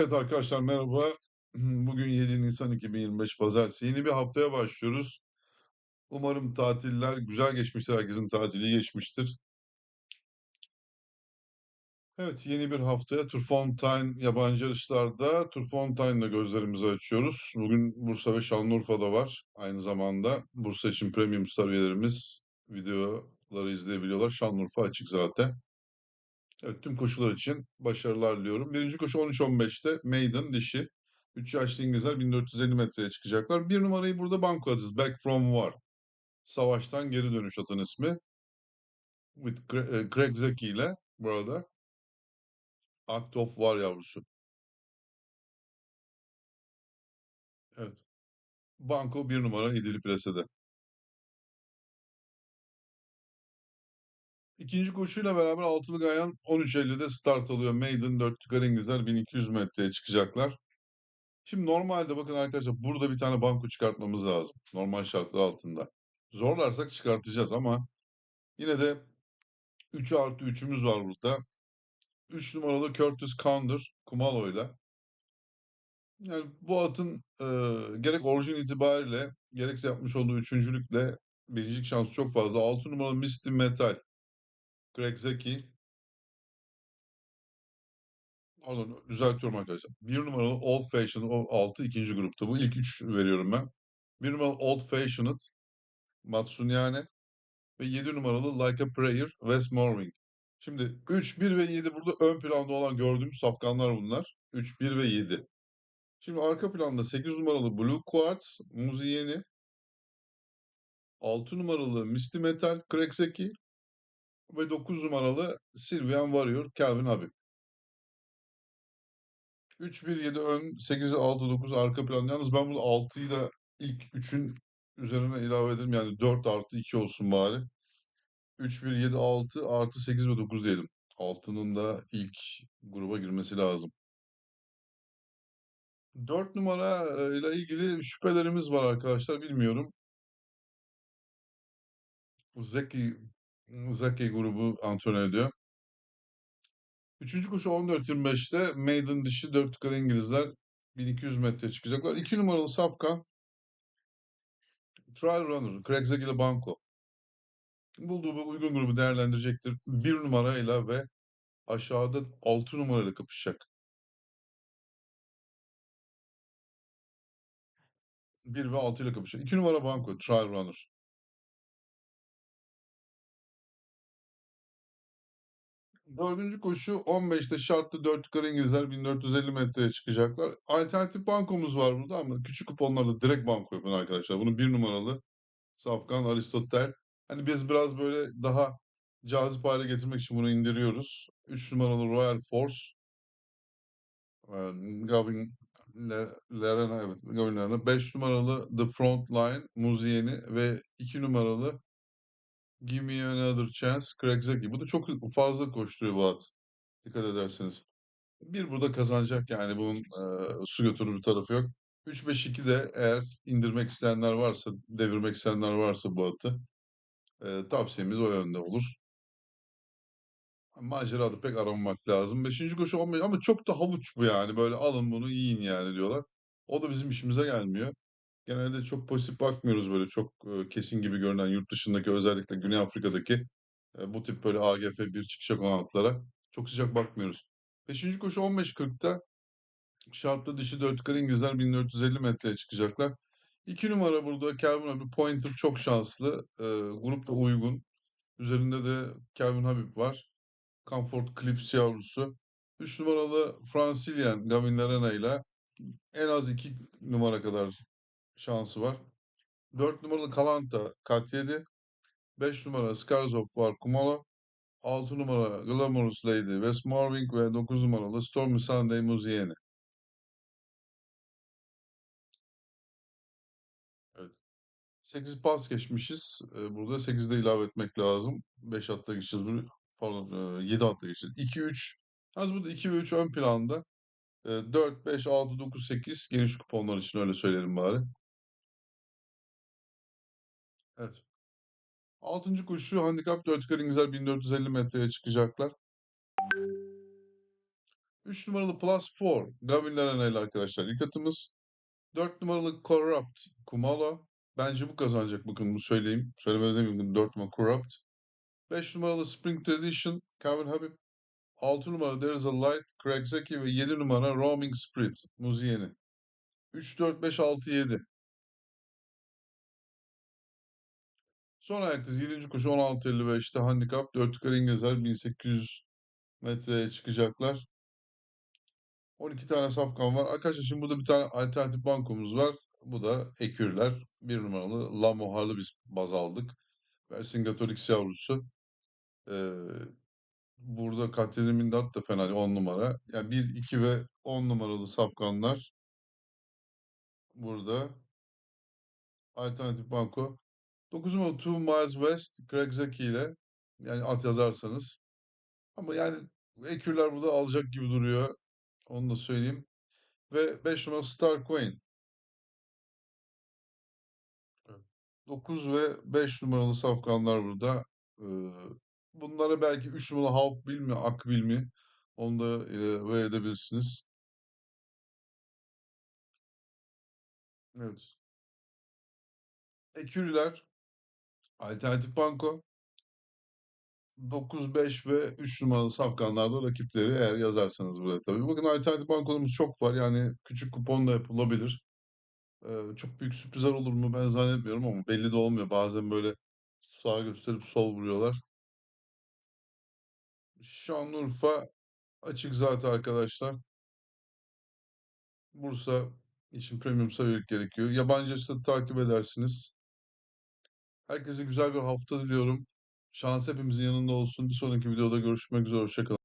Evet arkadaşlar merhaba. Bugün 7 Nisan 2025 Pazartesi. Yeni bir haftaya başlıyoruz. Umarım tatiller güzel geçmiştir. Herkesin tatili geçmiştir. Evet yeni bir haftaya Turfontaine yabancı yarışlarda Turfontaine'la gözlerimizi açıyoruz. Bugün Bursa ve Şanlıurfa'da var. Aynı zamanda Bursa için Premium Star üyelerimiz videoları izleyebiliyorlar. Şanlıurfa açık zaten. Evet, tüm koşular için başarılar diliyorum. Birinci koşu 13-15'te Maiden dişi. 3 yaşlı İngilizler 1450 metreye çıkacaklar. Bir numarayı burada banko adız. Back from War. Savaştan geri dönüş atın ismi. With e, Craig Zeki ile burada. Act of War yavrusu. Evet. Banko bir numara İdili Prese'de. İkinci koşuyla beraber altılı gayan 13.50'de start alıyor. Maiden 4 tükar İngilizler 1200 metreye çıkacaklar. Şimdi normalde bakın arkadaşlar burada bir tane banko çıkartmamız lazım. Normal şartlar altında. Zorlarsak çıkartacağız ama yine de 3 artı 3'ümüz var burada. 3 numaralı Curtis Counder Kumalo'yla. Yani bu atın e, gerek orijin itibariyle gerekse yapmış olduğu üçüncülükle birincilik şansı çok fazla. 6 numaralı Misty Metal Greg Zeki. Pardon düzeltiyorum arkadaşlar. 1 numaralı Old Fashioned o 6 ikinci grupta. Bu ilk 3 veriyorum ben. 1 numaralı Old Fashioned Matsunyane ve 7 numaralı Like a Prayer Wes Morwing. Şimdi 3, 1 ve 7 burada ön planda olan gördüğümüz safkanlar bunlar. 3, 1 ve 7. Şimdi arka planda 8 numaralı Blue Quartz Muziyeni, 6 numaralı Misty Metal Krekseki ve 9 numaralı Sylvian Warrior Calvin Habib. 3, 1, 7 ön, 8, 6, 9 arka plan. Yalnız ben burada 6'yı da ilk 3'ün üzerine ilave edelim. Yani 4 artı 2 olsun bari. 3, 1, 7, 6 artı 8 ve 9 diyelim. 6'nın da ilk gruba girmesi lazım. 4 numara e, ile ilgili şüphelerimiz var arkadaşlar. Bilmiyorum. Zeki Zeki grubu antrenör ediyor. Üçüncü koşu 14.25'te Maiden dişi 4 yukarı İngilizler 1200 metre çıkacaklar. 2 numaralı Safkan Trial Runner Craig Zeki ile Banco. Bulduğu bu uygun grubu değerlendirecektir. 1 numarayla ve aşağıda 6 numarayla kapışacak. 1 ve 6 ile kapışacak. 2 numara Banco Trial Runner. Dördüncü koşu 15'te şartlı 4 yukarı İngilizler 1450 metreye çıkacaklar. Alternatif bankomuz var burada ama küçük kuponlarda direkt banko yapın arkadaşlar. Bunu bir numaralı Safkan Aristotel. Hani biz biraz böyle daha cazip hale getirmek için bunu indiriyoruz. 3 numaralı Royal Force. Ee, Gavin Le- Lerena evet Gavin Lerena. 5 numaralı The Front Line Muzieni ve 2 numaralı Give Me Another Chance Craig Zeki. Bu da çok fazla koşturuyor bu at. Dikkat ederseniz. Bir burada kazanacak yani bunun e, su götürür bir tarafı yok. 3-5-2 de eğer indirmek isteyenler varsa, devirmek isteyenler varsa bu atı e, tavsiyemiz o yönde olur. Macerada pek aramamak lazım. Beşinci koşu 15 ama çok da havuç bu yani. Böyle alın bunu yiyin yani diyorlar. O da bizim işimize gelmiyor. Genelde çok pozitif bakmıyoruz böyle çok kesin gibi görünen yurt dışındaki özellikle Güney Afrika'daki bu tip böyle AGF bir çıkacak olan atlara çok sıcak bakmıyoruz. Beşinci koşu 15.40'ta şartlı dişi 4 yukarı İngilizler 1450 metreye çıkacaklar. 2 numara burada Calvin Habib Pointer çok şanslı. E, grup da uygun. Üzerinde de Calvin Habib var. Comfort Cliffs yavrusu. 3 numaralı Fransilian Gavin Lerena ile en az 2 numara kadar şansı var. 4 numaralı Kalanta kat 7. 5 numara Scars of War Kumalo. 6 numara Glamorous Lady West Morwing ve 9 numaralı Stormy Sunday Muzieni. Evet. 8 pas geçmişiz. Ee, burada 8'de ilave etmek lazım. 5 hatta geçeceğiz. Pardon 7 hatta geçeceğiz. 2, 3. Az burada 2 ve 3 ön planda. Ee, 4, 5, 6, 9, 8 geniş kuponlar için öyle söyleyelim bari. Evet. Altıncı koşu handikap 4 yukarı İngilizler 1450 metreye çıkacaklar. 3 numaralı Plus 4 Gavin Larana'yla arkadaşlar ilk atımız. 4 numaralı Corrupt Kumalo. Bence bu kazanacak bakın bunu söyleyeyim. Söylemede demeyeyim 4 numaralı Corrupt. 5 numaralı Spring Tradition Calvin Habib. 6 numara There's a Light Craig Zeki ve 7 numara Roaming Spirit Muziyeni. 3, 4, 5, 6, 7. Son ayaktayız. 7. koşu 16.55'te handikap. 4 yukarı İngilizler 1800 metreye çıkacaklar. 12 tane safkan var. Arkadaşlar şimdi burada bir tane alternatif bankomuz var. Bu da Ekürler. Bir numaralı La Mohar'lı biz baz aldık. Vercingetorix yavrusu. Ee, burada Katerina at da fena değil 10 numara. Yani 1, 2 ve 10 numaralı safkanlar. Burada. Alternatif banko. 9 numaralı Two Miles West. Craig Zeki ile. Yani at yazarsanız. Ama yani Ekürler burada alacak gibi duruyor. Onu da söyleyeyim. Ve 5 numaralı Star Queen. 9 ve 5 numaralı safkanlar burada. Ee, bunlara belki 3 numaralı Havp mi, Akbil mi? Onu da ilave edebilirsiniz. Evet. Ekürüler, Alternatif Banko, 9, 5 ve 3 numaralı safkanlarda rakipleri eğer yazarsanız buraya tabii. Bakın alternatif bankolarımız çok var. Yani küçük kupon da yapılabilir. Ee, çok büyük sürprizler olur mu ben zannetmiyorum ama belli de olmuyor. Bazen böyle sağ gösterip sol vuruyorlar. Şanlıurfa açık zaten arkadaşlar. Bursa için premium seviyelik gerekiyor. Yabancı takip edersiniz. Herkese güzel bir hafta diliyorum. Şans hepimizin yanında olsun. Bir sonraki videoda görüşmek üzere. Hoşçakalın.